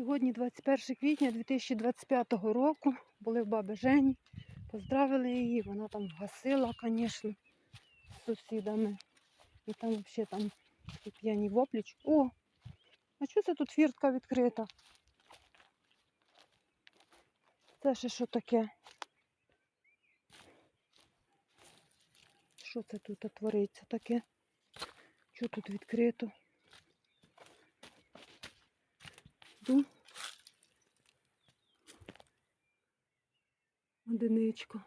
Сьогодні 21 квітня 2025 року. Були в баби Жені. Поздравили її. Вона там гасила, звісно, з сусідами. І там взагалі там такі п'яні вопліч. О! А що це тут фіртка відкрита? Це ще що таке? Що це тут твориться таке? Що тут відкрито? Йду. одиничку.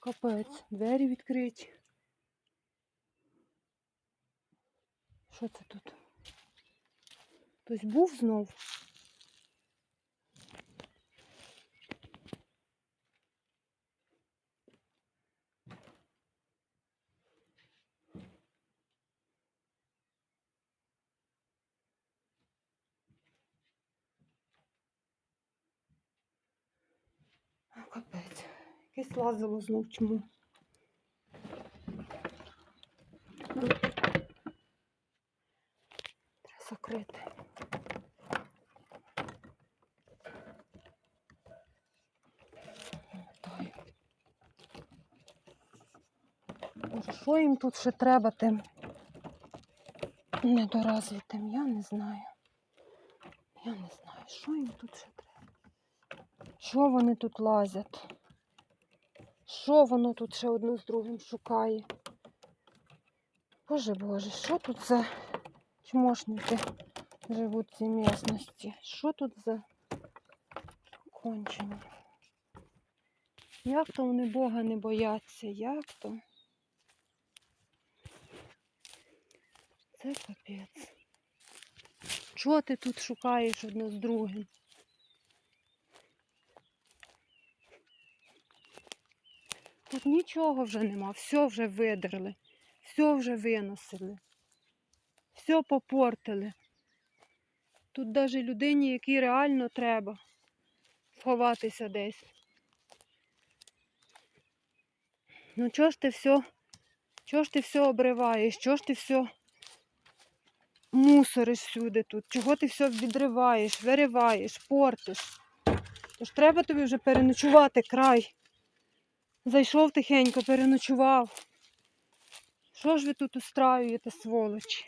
Капець, двері відкриті. Що це тут? Хтось був знов? Капець. Якесь лазило знов чому. Треба закрити. Що їм тут ще треба тим недоразвитим? Я не знаю. Я не знаю, що їм тут ще треба. Що вони тут лазять? Що воно тут ще одне з другим шукає? Боже Боже, що тут за чмошники живуть в цій місності? Що тут за кончені? Як то вони Бога не бояться? Як то? Це капець. Чого ти тут шукаєш одне з другим? Тут нічого вже нема, все вже видерли, все вже виносили, все попортили. Тут навіть людині, якій реально треба сховатися десь. Ну чого ж ти все, чого ж ти все обриваєш, чого ж ти все мусориш всюди тут, чого ти все відриваєш, вириваєш, портиш. Тож треба тобі вже переночувати край. Зайшов тихенько, переночував. Що ж ви тут устраюєте, сволочі?